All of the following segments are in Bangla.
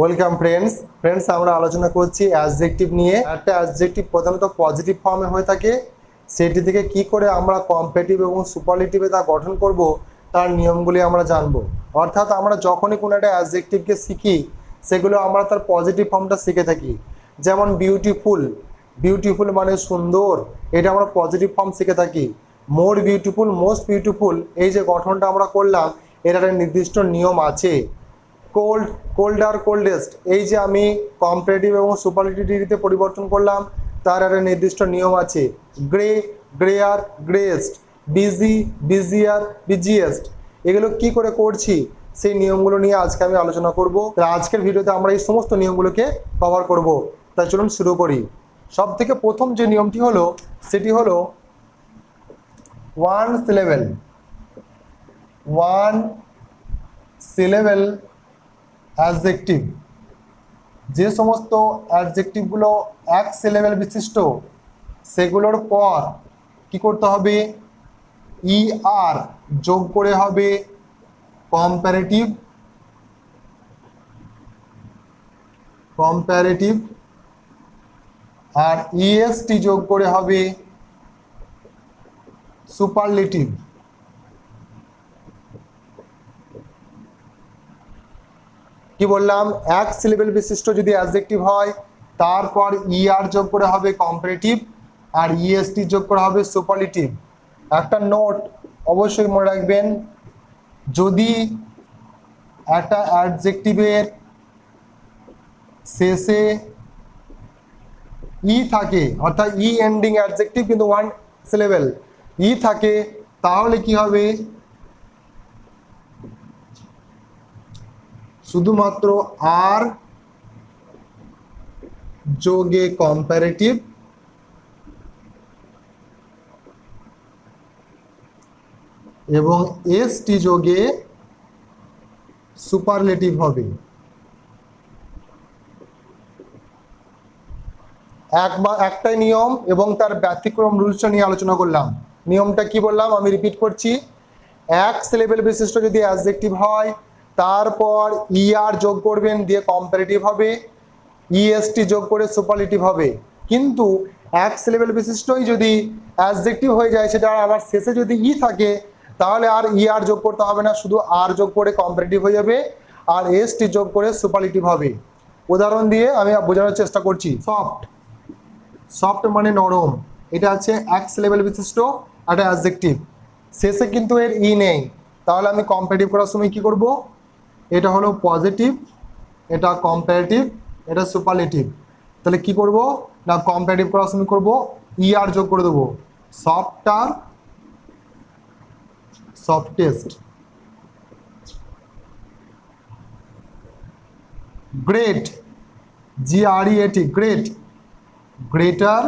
ওয়েলকাম ফ্রেন্ডস ফ্রেন্ডস আমরা আলোচনা করছি অ্যাডজেক্টিভ নিয়ে। একটা অ্যাডজেক্টিভ প্রধানত পজিটিভ ফর্মে হয়ে থাকে। সেটি থেকে কি করে আমরা কম্পেটিভ এবং সুপারলেটিভে তা গঠন করব, তার নিয়মগুলি আমরা জানব। অর্থাৎ আমরা যখনই কোনো একটা অ্যাডজেক্টিভকে শিখি, সেগুলো আমরা তার পজিটিভ ফর্মটা শিখে থাকি। যেমন বিউটিফুল বিউটিফুল মানে সুন্দর, এটা আমরা পজিটিভ ফর্ম শিখে থাকি। মোর বিউটিফুল মোস্ট বিউটিফুল এই যে গঠনটা আমরা করলাম একটা নির্দিষ্ট নিয়ম আছে। কোল্ড কোল্ড আর কোল্ডেস্ট এই যে আমি কম্পারেটিভ এবং সুপারলেটিভ ডিগ্রিতে পরিবর্তন করলাম, তার একটা নির্দিষ্ট নিয়ম আছে grey greyer greyest busy busy আর বিজিয়েস্ট এগুলো কি করে করছি? সেই নিয়মগুলো নিয়ে আজকে আমি আলোচনা করব। তাহলে আজকের ভিডিওতে আমরা এই সমস্ত নিয়মগুলোকে কভার করব। তাই চলুন শুরু করি। সব থেকে প্রথম যে নিয়মটি হলো, সেটি হলো one syllable one syllable adjective যে সমস্ত অ্যাডজেক্টিভগুলো এক সিলেবেল বিশিষ্ট, সেগুলোর পর কি করতে হবে? ই আর যোগ করে হবে কম্প্যারেটিভ কম্প্যারেটিভ আর ইএসটি যোগ করে হবে সুপারলেটিভ কি বললাম? এক সিলেবেল বিশিষ্ট যদি অ্যাডজেক্টিভ হয়, তারপর ইআর যোগ করে হবে কম্পারেটিভ আর ইএসটি যোগ করা হবে সুপারলেটিভ একটা নোট অবশ্যই মনে রাখবেন, যদি একটা অ্যাডজেক্টিভের শেষে ই থাকে, অর্থাৎ ই এন্ডিং অ্যাডজেক্টিভ কিন্তু ওয়ান সিলেবেল ই থাকে, তাহলে কি হবে? শুধুমাত্র আর যোগে কম্পারেটিভ এবং এসটি যোগে সুপারলেটিভ হবে। এক বা একটাই নিয়ম এবং তার ব্যতিক্রম রুলসটা নিয়ে আলোচনা করলাম। নিয়মটা কি বললাম? আমি রিপিট করছি। এক সিলেবেল বিশিষ্ট যদি অ্যাডজেক্টিভ হয় তারপর ইআর যোগ করবেন, দিয়ে কম্পারেটিভ হবে ইএসটি যোগ করে সুপারলেটিভ হবে। কিন্তু এক সিলেবেল বিশিষ্টই যদি অ্যাডজেক্টিভ হয়ে যায়, সেটা আবার শেষে যদি ই থাকে, তাহলে আর ইআর যোগ করতে হবে না, শুধু আর যোগ করে কম্পারেটিভ হয়ে যাবে, আর এসটি যোগ করে সুপারলেটিভ হবে। উদাহরণ দিয়ে আমি বোঝানোর চেষ্টা করছি। সফট সফট মানে নরম। এটা আছে এক্স লেভেল বিশিষ্ট একটা অ্যাডজেক্টিভ শেষে কিন্তু এর ই নেই। তাহলে আমি কম্পারেটিভ করার সময় কি করব? এটা হলো পজিটিভ এটা কম্পারেটিভ এটা সুপারলেটিভ তাহলে কি করব? না কম্পারেটিভ করার সময় করব ই আর যোগ করে দেবো। Softer softest great G R E এটি great greater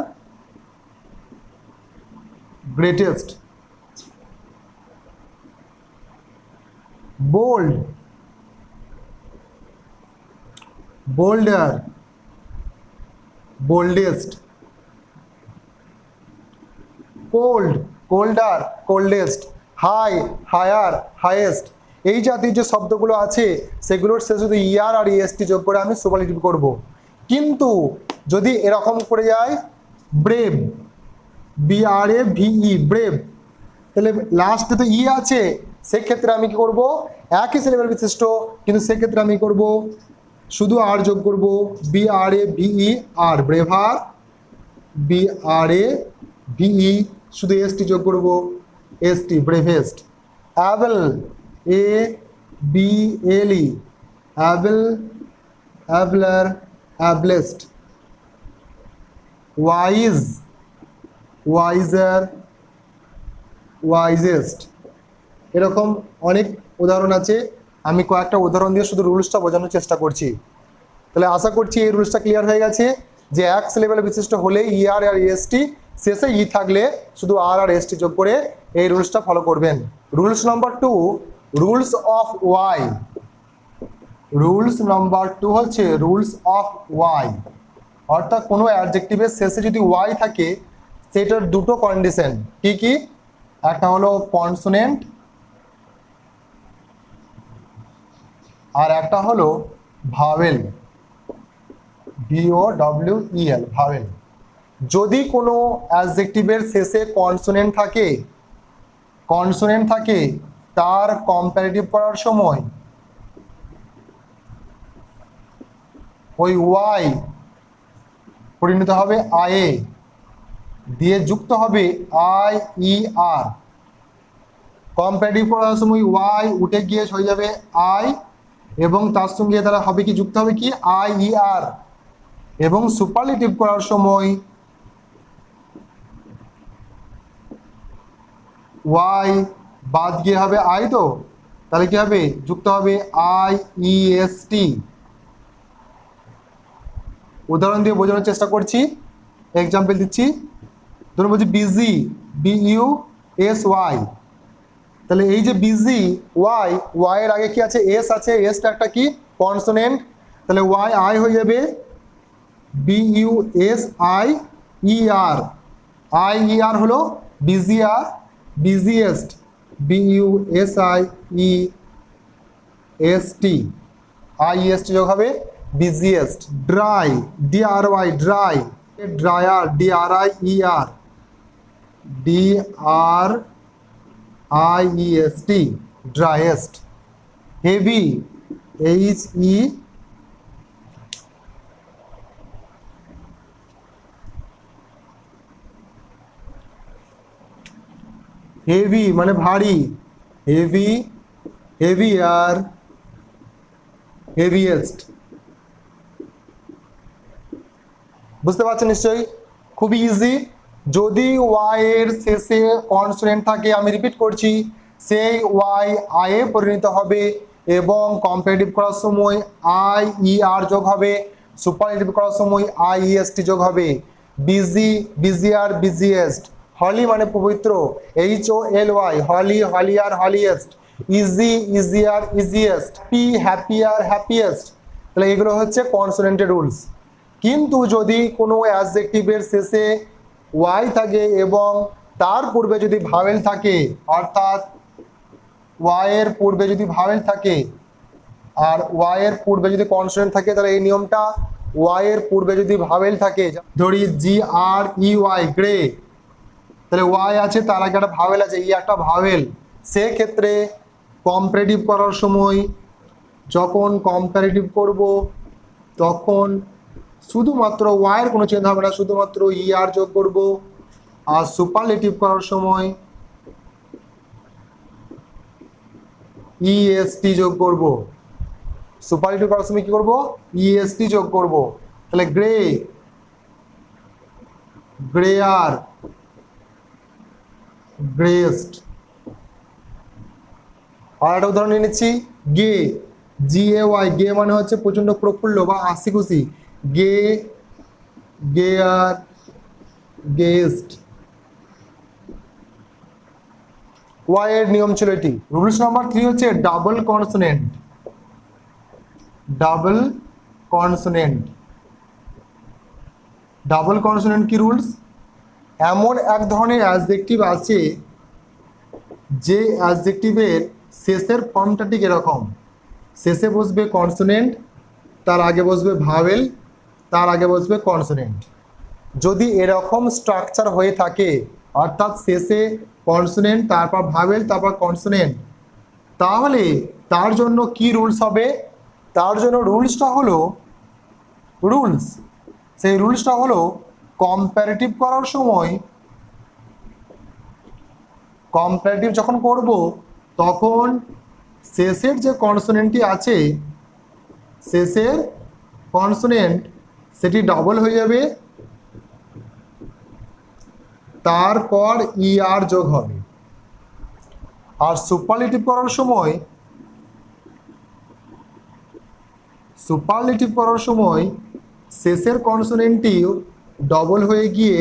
greatest bold bolder boldest. Cold. Colder. Coldest. High. Higher. Highest. এই জাতীয় যে শব্দগুলো আছে, সেগুলোর শেষে শুধু ইয়ার আর ইএসটি যোগ করে আমি সুপারলেটিভ করব। কিন্তু যদি এরকম করে যায় ব্রেভ এ ভিই ব্রেভ তাহলে লাস্টে তো ই আছে, সেক্ষেত্রে আমি কি করব? একই সিলেবেল বিশিষ্ট, কিন্তু সেক্ষেত্রে আমি করব? শুধু আর যোগ করব B R A V E R braver B R A V E শুধু এসটি যোগ করব ST bravest. Able A B L able, abler ablest wise, wiser, wisest. এরকম অনেক উদাহরণ আছে। আমি কয়েকটা উদাহরণ দিয়ে শুধু রুলসটা বোঝানোর চেষ্টা করছি। তাহলে আশা করছি এই রুলসটা ক্লিয়ার হয়ে গেছে যে এক লেভেল বিশিষ্ট হলে ইআর আর এসটি শেষে ই থাকলে শুধু আর আর এসটি যোগ করে এই রুলসটা ফলো করবেন। Rules number two rules of Y rules number two হচ্ছে রুলস অফ ওয়াই অর্থাৎ কোনো অ্যাডজেক্টিভের শেষে যদি ওয়াই থাকে, সেটার দুটো কন্ডিশন কি কি? একটা হলো কনসোনেন্ট আর একটা হলো vowel V O W E L vowel. যদি কোনো অ্যাডজেক্টিভের শেষে কনসোনেন্ট থাকে কনসোনেন্ট থাকে, তার কম্পারেটিভ করার সময় ওই ওয়াই পরিণত হবে আয়ে দিয়ে যুক্ত হবে আই ই আর কম্পারেটিভ করার সময় ওয়াই উঠে গিয়ে হয়ে যাবে আই এবং তার সঙ্গে তারা হবে কি? যুক্ত হবে কি? I E R. এবং সুপারলেটিভ করার সময় ওয়াই বাদ গিয়ে হবে আই তো? তাহলে কি হবে? যুক্ত হবে আই ই এস টি। উদাহরণ দিয়ে বোঝানোর চেষ্টা করছি। এক্সাম্পল দিচ্ছি। ধরুন বলছি busy B U S Y তাহলে এই যে বিজি ওয়াই ওয়াই এর আগে কি আছে? এস আছে এসটা একটা কি? কনসোনেন্ট তাহলে ওয়াই আই হয়ে যাবে B U S I E R I E R হলো busier busiest B U S I E S T I S T যোগ হবে busiest dry D R Y dry drier D R I E R D R I E S T driest heavy H E heavy মানে ভারী হেভি হেভি আর হেভিয়েস্ট বুঝতে পারছেন নিশ্চয়ই খুবই ইজি যদি ওয়াই এর শেষে কনসোনেন্ট থাকে, আমি রিপিট করছি, সেই ওয়াই আয়ে পরিণত হবে এবং কম্পারেটিভ করার সময় আই ই আর যোগ হবে সুপারলেটিভ করার সময় আই ই এস টি যোগ হবে। বিজি বিজিআর বিজিয়েস্ট হলি মানে পবিত্র H O L Y holy holier holiest easy easier easiest P happier happiest তাহলে এগুলো হচ্ছে কনসোনেন্টের রুলস কিন্তু যদি কোনো অ্যাডজেক্টিভের শেষে ওয়াই থাকে এবং তার পূর্বে যদি ভাওয়েল থাকে, অর্থাৎ ওয়াইয়ের পূর্বে যদি ভাওয়েল থাকে, আর ওয়াইয়ের পূর্বে যদি কনসোনেন্ট থাকে, তাহলে এই নিয়মটা ওয়াইয়ের পূর্বে যদি ভাওয়েল থাকে, ধরি G R E Y grey তাহলে ওয়াই আছে, তার আগে একটা ভাওয়েল আছে ই একটা ভাওয়েল। সেক্ষেত্রে কম্পারেটিভ করার সময় যখন কম্পারেটিভ করব, তখন শুধুমাত্র ওয়াইয়ের কোনো চেঞ্জ হবে না, শুধুমাত্র ই আর যোগ করব। আর সুপারলেটিভ করার সময় ইএসটি যোগ করব। সুপারলেটিভ করার সময় কি করব? ইএসটি যোগ করব। তাহলে গ্রে গ্রেয়ার গ্রেস্ট আর একটা উদাহরণ নিয়ে নিচ্ছি গে জি এ ওয়াই গে মানে হচ্ছে প্রচণ্ড প্রফুল্ল বা হাসি খুশি গে, গেয়ার, গেস্ট। ওয়াই এর নিয়ম ছিল এটি। রুলস নাম্বার থ্রি হচ্ছে double consonant. Double consonant. Double consonant কি রুলস? এমন এক ধরনের অ্যাডজেক্টিভ আছে যে অ্যাডজেক্টিভের শেষের ফর্মটা ঠিক এরকম। শেষে বসবে কনসোনেন্ট, তার আগে বসবে ভাওয়েল তার আগে বসবে কনসোনেন্ট যদি এরকম স্ট্রাকচার হয়ে থাকে, অর্থাৎ শেষে কনসোনেন্ট তারপর ভাবেল তারপর কনসোনেন্ট তাহলে তার জন্য কি রুলস হবে? তার জন্য রুলসটা হলো রুলস সেই রুলসটা হলো কম্প্যারেটিভ করার সময় কম্পারেটিভ যখন করব, তখন শেষের যে কনসোনেন্টটি আছে, শেষের কনসোনেন্ট সেটি ডাবল হয়ে যাবে। তারপর ই আর যোগ হবে। আর সুপারলেটিভ করার সময় সুপারলেটিভ করার সময় শেষের কনসোনেন্টটি ডবল হয়ে গিয়ে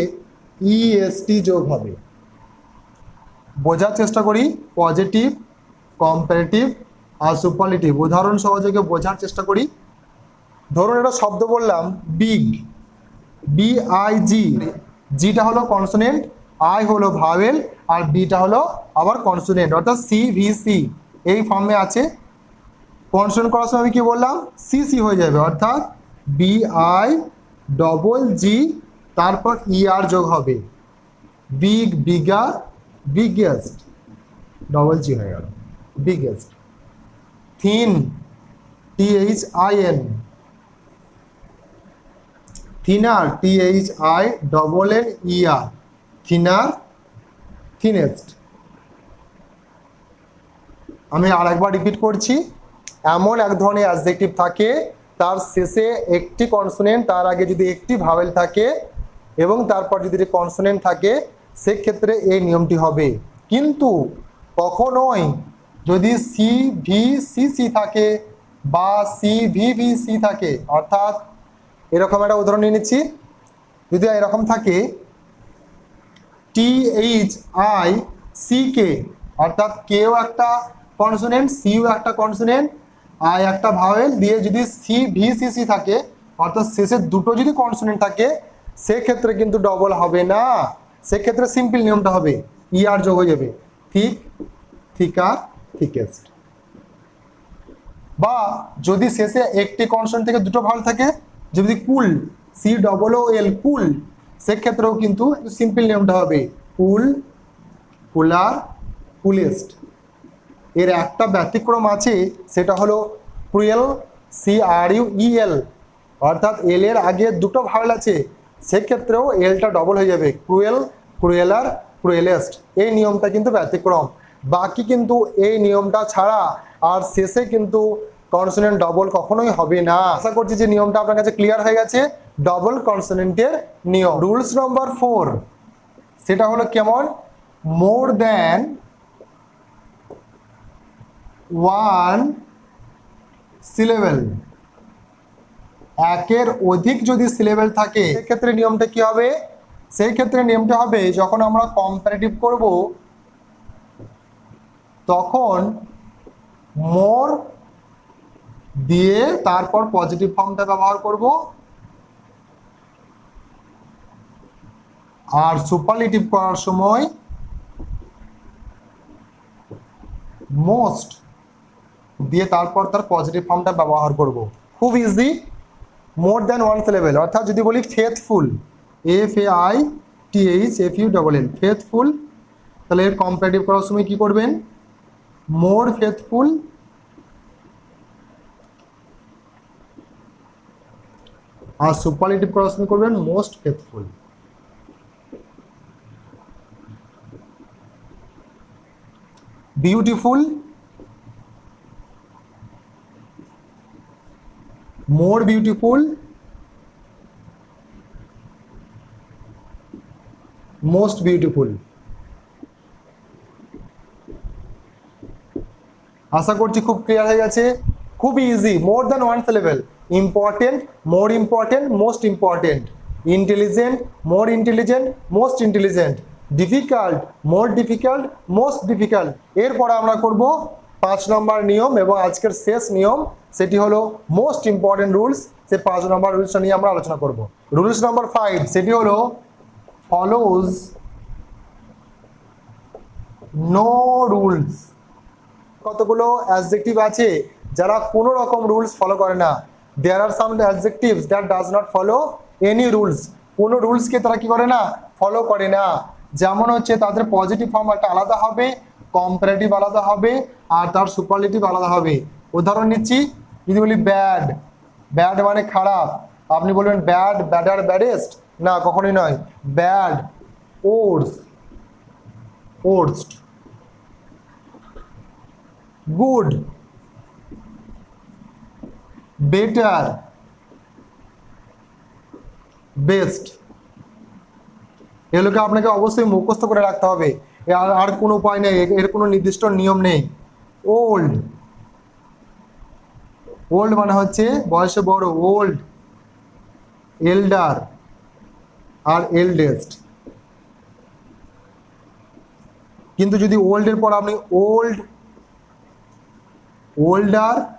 ইএসটি যোগ হবে। বোঝার চেষ্টা করি পজিটিভ কম্পারেটিভ আর সুপারলেটিভ উদাহরণ সহযোগে বোঝার চেষ্টা করি। ধরুন একটা শব্দ বললাম বিগ বি আই জি জিটা হলো কনসোনেন্ট আই হলো ভাওয়েল আর বিটা হলো আবার কনসোনেন্ট অর্থাৎ সি ভি সি এই ফর্মে আছে। কনসোনেন্ট করার সময় আমি কি বললাম? সি সি হয়ে যাবে, অর্থাৎ বি আই ডবল জি তারপর ই আর যোগ হবে। Big bigger biggest double G হয়ে গেল biggest thin T H I N thinner T H I double N E R thinner, thinnest. আমি আরেকবার রিপিট করছি। এমন এক ধরনের অ্যাডজেক্টিভ থাকে, তার শেষে একটি কনসোনেন্ট তার আগে যদি একটি ভাওয়েল থাকে এবং তারপর যদি কনসোনেন্ট থাকে, সেক্ষেত্রে এই নিয়মটি হবে। কিন্তু কখনোই যদি সি ভি সি সি থাকে বা সি ভি ভি সি থাকে, অর্থাৎ এরকম একটা উদাহরণ নিয়ে নিচ্ছি। যদি এরকম থাকে T H I C K অর্থাৎ কেও একটা কনসোনেন্ট সিও একটা কনসোনেন্ট আই একটা ভাওয়েল দিয়ে যদি সি ভি সি সি থাকে, অর্থাৎ শেষে দুটো যদি কনসোনেন্ট থাকে, সেক্ষেত্রে কিন্তু ডবল হবে না। সেক্ষেত্রে সিম্পল নিয়মটা হবে ই আর যোগ হয়ে যাবে। থিক থিকার থিকেস্ট বা যদি শেষে একটি কনসোনেন্ট থেকে দুটো ভাওয়েল থাকে যদি কুল সি ডবল ও এল কুল, সেক্ষেত্রেও কিন্তু সিম্পল নিয়মটা হবে। Cool, cooler, coolest. এর একটা ব্যতিক্রম আছে, সেটা হলো cruel C R U E L অর্থাৎ এল এর আগে দুটো ভাওয়েল আছে, সেক্ষেত্রেও এলটা ডবল হয়ে যাবে। ক্রুয়েল ক্রুয়েলার ক্রুয়েলেস্ট এই নিয়মটা কিন্তু ব্যতিক্রম। বাকি কিন্তু এই নিয়মটা ছাড়া আর শেষে কিন্তু কনসোনেন্ট ডবল কখনোই হবে না। আশা করছি যে নিয়মটা আপনার কাছে ক্লিয়ার হয়ে গেছে। ডবল কনসোনেন্টের নিয়ম। রুলস নম্বর ফোর সেটা হলো কেমন? মোর দ্যান ওয়ান সিলেবেল একের অধিক যদি সিলেবেল থাকে, সেক্ষেত্রে নিয়মটা কি হবে? সেই ক্ষেত্রে নিয়মটা হবে, যখন আমরা কম্পারেটিভ করব, তখন মোর দিয়ে তারপর পজিটিভ ফর্মটা ব্যবহার করব। আর সুপারলিটিভ করার সময় মোস্ট দিয়ে তারপর তার পজিটিভ ফর্মটা ব্যবহার করব। খুব easy more than one level অর্থাৎ যদি বলি faithful F A I T H F U double L faithful তাহলে এর কম্পারেটিভ করার সময় কি করবেন? মোর ফেথফুল আর সুপারলিটিভ করার সময় করবেন, most faithful. Beautiful more beautiful most beautiful আশা করছি খুব ক্লিয়ার হয়ে গেছে। খুব easy more than one level important more important most important intelligent more intelligent most intelligent difficult more difficult most difficult এরপরে আমরা করব পাঁচ নম্বর নিয়ম এবং আজকের শেষ নিয়ম। সেটি হলো মোস্ট ইম্পর্টেন্ট রুলস সে পাঁচ নম্বর রুলসটা নিয়ে আমরা আলোচনা করব। রুলস নম্বর ফাইভ সেটি হলো ফলোজ নো রুলস কতগুলো অ্যাডজেক্টিভ আছে? যারা কোনো রকম রুলস ফলো করে না। There are some adjectives that does not follow any rules কোনো রুলসকে তারা কি করে না? ফলো করে না। যেমন হচ্ছে তাদের পজিটিভ ফর্ম একটা আলাদা হবে কম্পারেটিভ আলাদা হবে, আর তার সুপারলেটিভ আলাদা হবে। উদাহরণ নিচ্ছি, যদি বলি ব্যাড ব্যাড মানে খারাপ। আপনি বলবেন ব্যাড ব্যাডার ব্যাডেস্ট না, কখনোই নয়। Bad worse worst good better, best. এগুলোকে আপনাকে অবশ্যই মুখস্থ করে রাখতে হবে। আর আর কোনো উপায় নেই এর- কোনো নির্দিষ্ট নিয়ম নেই। ওল্ড ওল্ড মানে হচ্ছে বয়সে বড় ওল্ড এল্ডার আর এল্ডেস্ট কিন্তু যদি ওল্ডের পর আপনি ওল্ড ওল্ডার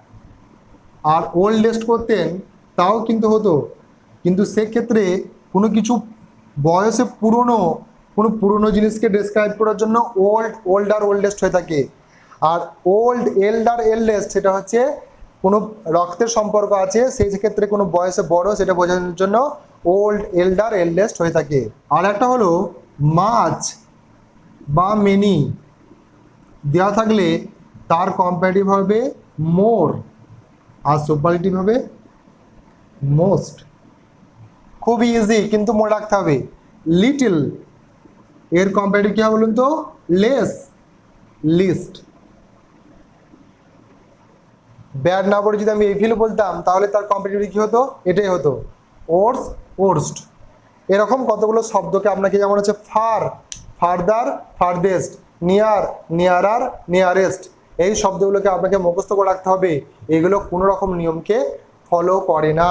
আর ওল্ডেস্ট করতেন, তাও কিন্তু হতো। কিন্তু সেক্ষেত্রে কোনো কিছু বয়সে পুরনো, কোনো পুরনো জিনিসকে ডেসক্রাইব করার জন্য ওল্ড ওল্ডার ওল্ডেস্ট হয়ে থাকে। আর ওল্ড এল্ডার এল্ডেস্ট সেটা হচ্ছে কোনো রক্তের সম্পর্ক আছে, সেই ক্ষেত্রে কোনো বয়সে বড় সেটা বোঝানোর জন্য ওল্ড এল্ডার এল্ডেস্ট হয়ে থাকে। আর একটা হলো মাছ বা মেনি। দেওয়া থাকলে তার কম্পারেটিভ হবে মোর। আর সুপারলেটিভ হবে মোস্ট খুব ইজি কিন্তু মনে রাখতে হবে লিটল এর কম্পারেটিভ কী হবে বলুন তো? লেস লিস্ট ব্যাড না পড়ে যদি আমি এভিল বলতাম, তাহলে তার কম্পিটিভ কী হতো? এটাই হতো। ওর্স ওর্স্ট এরকম কতগুলো শব্দকে আপনাকে যেমন হচ্ছে far farther farthest near nearer nearest এই শব্দগুলোকে আপনাকে মুখস্থ করে রাখতে হবে। এগুলো কোনো রকম নিয়মকে ফলো করে না।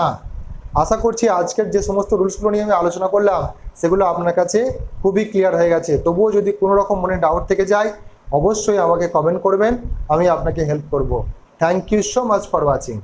আশা করছি আজকের যে সমস্ত রুলসগুলো নিয়ে আমি আলোচনা করলাম, সেগুলো আপনার কাছে খুবই ক্লিয়ার হয়ে গেছে। তবুও যদি কোনো রকম মনে ডাউট থেকে যায়, অবশ্যই আমাকে কমেন্ট করবেন, আমি আপনাকে হেল্প করব। Thank you so much for watching